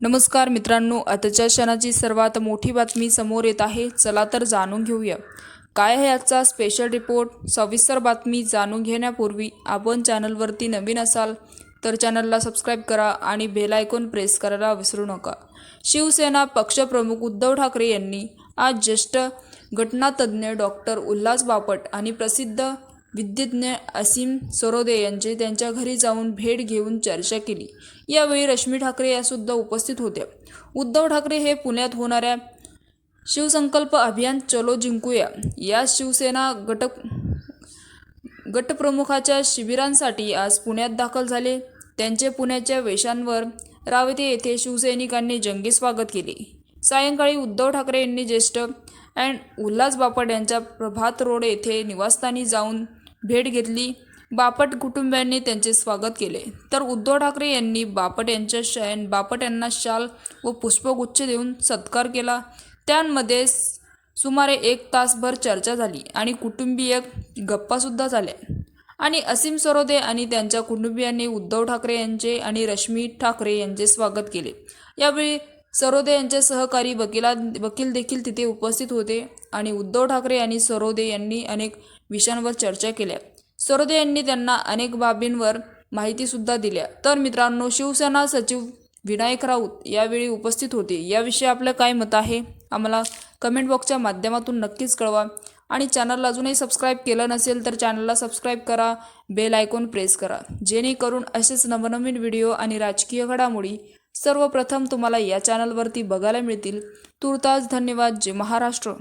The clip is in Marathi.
नमस्कार मित्रांनो आताच्या क्षणाची सर्वात मोठी बातमी समोर येत आहे. चला तर जाणून घेऊया. काय आहे आजचा स्पेशल रिपोर्ट सविस्तर बातमी जाणून घेण्यापूर्वी आपण चॅनलवरती नवीन असाल तर चॅनलला सबस्क्राईब करा आणि बेल आयकॉन प्रेस करायला विसरू नका. शिवसेना पक्षप्रमुख उद्धव ठाकरे यांनी आज ज्येष्ठ घटनातज्ज्ञ डॉक्टर उल्हास बापट आणि प्रसिद्ध विद्यज्ञ असीम सरोदे यांचे त्यांच्या घरी जाऊन भेट घेऊन चर्चा केली. यावेळी रश्मी ठाकरे यासुद्धा उपस्थित होत्या उद्धव ठाकरे हे पुण्यात होणाऱ्या शिवसंकल्प अभियान चलो जिंकूया. या शिवसेना गट गटप्रमुखाच्या शिबिरांसाठी आज पुण्यात दाखल झाले. त्यांचे पुण्याच्या वेशांवर रावते येथे शिवसैनिकांनी जंगी स्वागत केले. सायंकाळी उद्धव ठाकरे यांनी ज्येष्ठ अँड उल्हास बापट यांच्या प्रभात रोड येथे निवासस्थानी जाऊन भेट घेतली. बापट कुटुंबियांनी त्यांचे स्वागत केले. तर उद्धव ठाकरे यांनी बापट यांच्या शयन बापट यांना शाल व पुष्पगुच्छ देऊन सत्कार केला. त्यामध्ये सुमारे एक तासभर चर्चा झाली आणि कुटुंबीय गप्पासुद्धा झाल्या. आणि असीम सरोदे आणि त्यांच्या कुटुंबियांनी उद्धव ठाकरे यांचे आणि रश्मी ठाकरे यांचे स्वागत केले. यावेळी सरोदे यांचे सहकारी वकिला वकील देखील तिथे उपस्थित होते आणि उद्धव ठाकरे आणि सरोदे यांनी अनेक विषयांवर चर्चा केल्या. सरोदे यांनी त्यांना अनेक बाबींवर माहितीसुद्धा दिल्या. तर मित्रांनो शिवसेना सचिव विनायक राऊत यावेळी उपस्थित होते. याविषयी आपलं काय मत आहे? आम्हाला कमेंट बॉक्सच्या माध्यमातून नक्कीच कळवा. आणि चॅनलला अजूनही सबस्क्राईब केलं नसेल तर चॅनलला सबस्क्राईब करा. बेल आयकॉन प्रेस करा. जेणेकरून असेच नवनवीन व्हिडिओ आणि राजकीय घडामोडी सर्वप्रथम तुम्हाला या चॅनलवरती बघायला मिळतील. तुर्तास धन्यवाद. जय महाराष्ट्र.